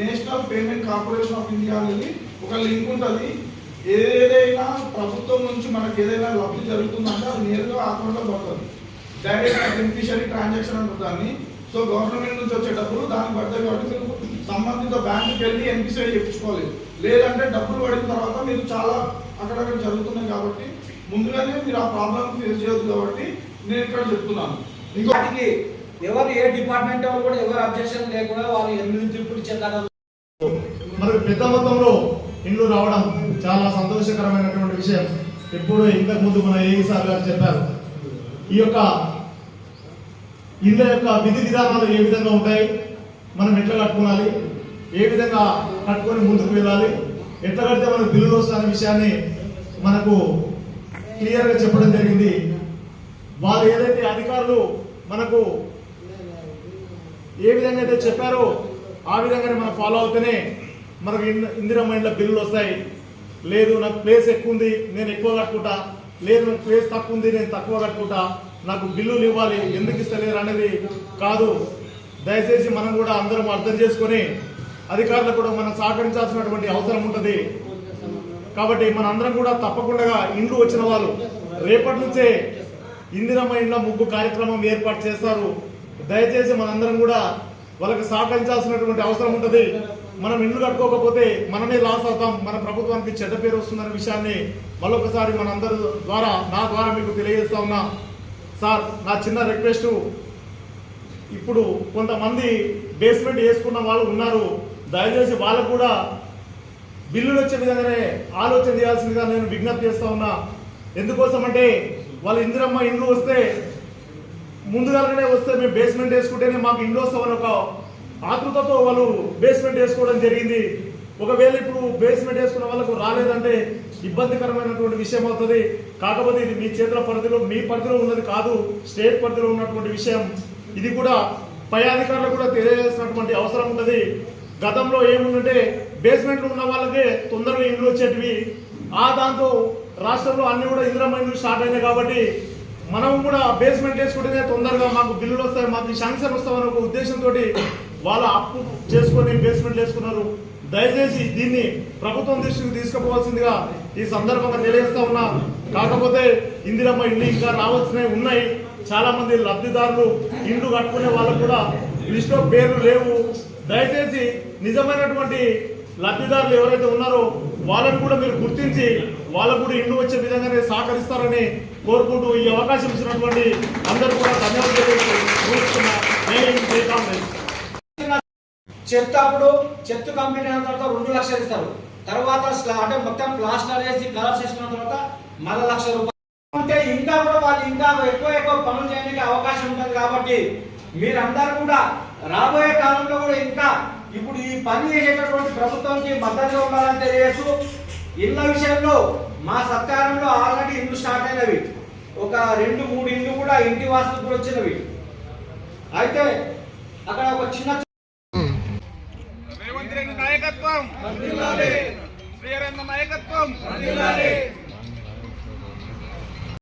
National payment corporation of India అనేది ఒక link ఉంటుంది. ఏదైనా ప్రభుత్వం నుంచి మనకి ఏదైనా లబ్ధి జరుగుతుందంటే అది నేరుగా అకౌంట్లో పడుతుంది. డైరెక్ట్ బెనిఫిషియరీ ట్రాన్సాక్షన్ అంటారు దాన్ని. సో గవర్నమెంట్ నుంచి వచ్చే డబ్బులు దానికి పడతాయి కాబట్టి మీరు సంబంధిత బ్యాంకుకి వెళ్ళి ఎన్పిసిఐ చెప్పించుకోవాలి. లేదంటే డబ్బులు పడిన తర్వాత మీరు చాలా అక్కడక్కడ జరుగుతున్నాయి కాబట్టి ముందుగానే మీరు ఆ ప్రాబ్లం ఫేస్ చేయదు కాబట్టి నేను ఇక్కడ చెప్తున్నాను. ఇంకోటికి ఎవరు ఏ డిపార్ట్మెంట్ వాళ్ళు కూడా ఎవరు అబ్జెక్షన్ లేకుండా వాళ్ళు ఎనిమిది తీర్పులు ఇచ్చేదాకా మనకు పెద్ద మొత్తంలో ఇండ్లు రావడం చాలా సంతోషకరమైనటువంటి విషయం. ఎప్పుడు ఇంతకు ముందు మన ఏఈ సార్ గారు చెప్పారు. ఈ యొక్క ఇళ్ళ యొక్క విధి విధానాలు ఏ విధంగా ఉంటాయి? మనం ఎట్లా కట్టుకోవాలి? ఏ విధంగా కట్టుకొని ముందుకు వెళ్ళాలి? ఎట్లా కడితే మనకు బిల్లులు వస్తున్న విషయాన్ని మనకు క్లియర్గా చెప్పడం జరిగింది. వాళ్ళు ఏదైతే అధికారులు మనకు ఏ విధంగా అయితే చెప్పారో ఆ విధంగానే మనం ఫాలో అవుతేనే మనకు ఇన్- ఇందిరా బిల్లులు వస్తాయి. లేదు నాకు ప్లేస్ ఎక్కువ ఉంది నేను ఎక్కువ కట్టుకుంటా. లేదు నాకు ప్లేస్ తక్కువ ఉంది నేను తక్కువ కట్టుకుంటా. నాకు బిల్లులు ఇవ్వాలి ఎందుకు ఇస్తలేరు అనేది కాదు. దయచేసి మనం కూడా అందరం అర్థం చేసుకొని అధికారులకు కూడా మనం సహకరించాల్సినటువంటి అవసరం ఉంటుంది. కాబట్టి మన అందరం కూడా తప్పకుండా ఇండ్లు వచ్చిన వాళ్ళు రేపటి నుంచే ఇందిరమ్మ ఇండ్ల ముగ్గు కార్యక్రమం ఏర్పాటు చేస్తారు. దయచేసి మనందరం కూడా వాళ్ళకి సహకరించాల్సినటువంటి అవసరం ఉంటుంది. మనం ఇండ్లు కట్టుకోకపోతే మనమే లాస్ అవుతాం. మన ప్రభుత్వానికి చెడ్డ పేరు వస్తుందనే విషయాన్ని మరొకసారి మనందరి ద్వారా నా ద్వారా మీకు తెలియజేస్తా ఉన్నా. సార్ నా చిన్న రిక్వెస్ట్ ఇప్పుడు కొంతమంది బేస్మెంట్ వేసుకున్న వాళ్ళు ఉన్నారు. దయచేసి వాళ్ళకు కూడా బిల్లులు వచ్చే విధంగానే ఆలోచన చేయాల్సిందిగా నేను విజ్ఞప్తి చేస్తా ఉన్నా. ఎందుకోసం అంటే వాళ్ళ ఇందిరమ్మ ఇండ్లు వస్తే ముందుగానే వస్తే మేము బేస్మెంట్ వేసుకుంటేనే మాకు ఇండ్లు వస్తామని ఒక ఆతృతతో వాళ్ళు బేస్మెంట్ వేసుకోవడం జరిగింది. ఒకవేళ ఇప్పుడు బేస్మెంట్ వేసుకున్న వాళ్ళకు రాలేదంటే ఇబ్బందికరమైనటువంటి విషయం అవుతుంది. కాకపోతే ఇది మీ చేతుల పరిధిలో మీ పరిధిలో ఉన్నది కాదు స్టేట్ పరిధిలో ఉన్నటువంటి విషయం. ఇది కూడా పై అధికారులకు కూడా తెలియజేసినటువంటి అవసరం ఉంటుంది గతంలో ఏముందంటే బేస్మెంట్లు ఉన్న వాళ్ళకే తొందరగా ఇండ్లు వచ్చేటివి. ఆ దాంతో రాష్ట్రంలో అన్ని కూడా ఇందిరమ్మ స్టార్ట్ అయినాయి కాబట్టి మనం కూడా బేస్మెంట్ వేసుకుంటేనే తొందరగా మాకు బిల్లులు వస్తాయి మాకు శాంక్షన్ వస్తామని ఒక ఉద్దేశంతో వాళ్ళ అప్పు చేసుకొని బేస్మెంట్ వేసుకున్నారు. దయచేసి దీన్ని ప్రభుత్వం దృష్టికి తీసుకుపోవాల్సిందిగా ఈ సందర్భంగా తెలియజేస్తా ఉన్నా. కాకపోతే ఇందిరమ్మ ఇల్లు ఇంకా రావాల్సినవి ఉన్నాయి. చాలా మంది లబ్ధిదారులు ఇండ్లు కట్టుకునే వాళ్ళకు కూడా లిస్ట్లో పేర్లు లేవు. దయచేసి నిజమైనటువంటి లబ్ధిదారులు ఎవరైతే ఉన్నారో వాళ్ళని కూడా మీరు గుర్తించి వాళ్ళకు కూడా ఇండు వచ్చే విధంగానే సహకరిస్తారని కోరుకుంటూ ఈ అవకాశం ఇచ్చినటువంటి అందరూ కూడా ధన్యవాదాలు చెత్తప్పుడు చెత్త అప్పుడు చెత్త కంపెనీ అయిన తర్వాత రెండు లక్షలు ఇస్తారు. తర్వాత స్లా- అంటే మొత్తం ప్లాస్టర్ వేసి కలర్ చేసుకున్న తర్వాత మళ్ళీ లక్ష రూపాయలు. అంటే ఇంకా కూడా వాళ్ళు ఇంకా ఎక్కువ ఎక్కువ పనులు చేయడానికి అవకాశం ఉంటుంది కాబట్టి మీరందరూ కూడా రాబోయే కాలంలో కూడా ఇంకా ఇప్పుడు ఈ పని చేసేటటువంటి ప్రభుత్వానికి మద్దతుగా ఉండాలని తెలియజేస్తూ ఇళ్ళ విషయంలో మా సత్కారంలో ఆల్రెడీ ఇల్లు స్టార్ట్ అయినవి. ఒక రెండు మూడు ఇల్లు కూడా ఇంటి వాస్తు కూడా వచ్చినవి. అయితే అక్కడ ఒక చిన్న రేవంత్ రెడ్డి నాయకత్వం. నాయకత్వం.